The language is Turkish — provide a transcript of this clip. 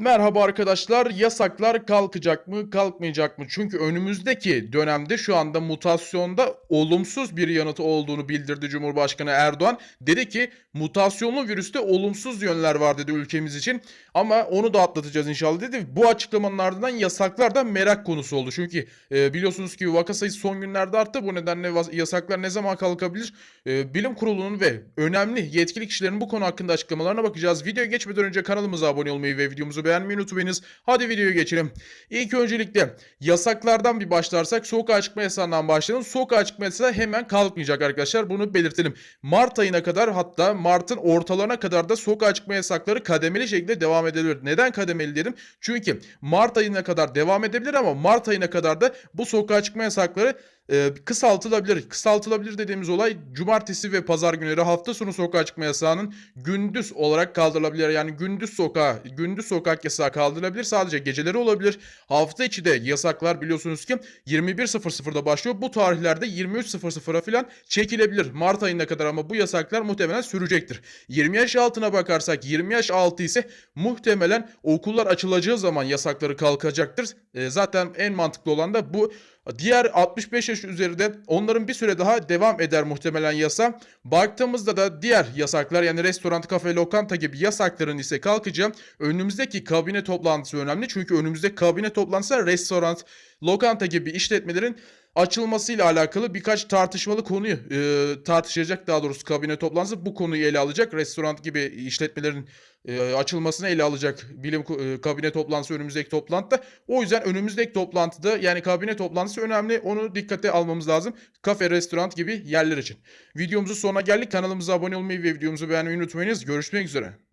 Merhaba arkadaşlar. Yasaklar kalkacak mı, kalkmayacak mı? Çünkü önümüzdeki dönemde şu anda mutasyonda olumsuz bir yanıtı olduğunu bildirdi Cumhurbaşkanı Erdoğan. Dedi ki mutasyonlu virüste olumsuz yönler var dedi ülkemiz için. Ama onu da atlatacağız inşallah dedi. Bu açıklamanın ardından yasaklar da merak konusu oldu. Çünkü e, biliyorsunuz ki vaka sayısı son günlerde arttı. Bu nedenle yasaklar ne zaman kalkabilir? E, bilim kurulunun ve önemli yetkili kişilerin bu konu hakkında açıklamalarına bakacağız. Videoya geçmeden önce kanalımıza abone olmayı ve videomuzu beğenmeyi unutmayınız. Hadi videoya geçelim. İlk öncelikle yasaklardan bir başlarsak sokağa çıkma yasağından başlayalım. Sokağa çıkma yasağı hemen kalkmayacak arkadaşlar. Bunu belirtelim. Mart ayına kadar hatta Mart'ın ortalarına kadar da sokağa çıkma yasakları kademeli şekilde devam edebilir. Neden kademeli dedim? Çünkü Mart ayına kadar devam edebilir ama Mart ayına kadar da bu sokağa çıkma yasakları e, kısaltılabilir. Kısaltılabilir dediğimiz olay cumartesi ve pazar günleri hafta sonu sokağa çıkma yasağının gündüz olarak kaldırılabilir. Yani gündüz sokağa, gündüz sokak yasağı kaldırılabilir. Sadece geceleri olabilir. Hafta içi de yasaklar biliyorsunuz ki 21.00'da başlıyor. Bu tarihlerde 23.00'a falan çekilebilir. Mart ayına kadar ama bu yasaklar muhtemelen sürecektir. 20 yaş altına bakarsak 20 yaş altı ise muhtemelen okullar açılacağı zaman yasakları kalkacaktır. E, zaten en mantıklı olan da bu. Diğer 65 yaş üzerinde onların bir süre daha devam eder muhtemelen yasa. Baktığımızda da diğer yasaklar yani restoran, kafe, lokanta gibi yasakların ise kalkacağı önümüzdeki kabine toplantısı önemli. Çünkü önümüzde kabine toplantısı restoran, lokanta gibi işletmelerin açılmasıyla alakalı birkaç tartışmalı konuyu e, tartışacak daha doğrusu kabine toplantısı bu konuyu ele alacak. Restoran gibi işletmelerin e, açılmasını ele alacak bilim e, kabine toplantısı önümüzdeki toplantıda. O yüzden önümüzdeki toplantıda yani kabine toplantısı önemli. Onu dikkate almamız lazım. Kafe, restoran gibi yerler için. Videomuzun sonuna geldik. Kanalımıza abone olmayı ve videomuzu beğenmeyi unutmayınız. Görüşmek üzere.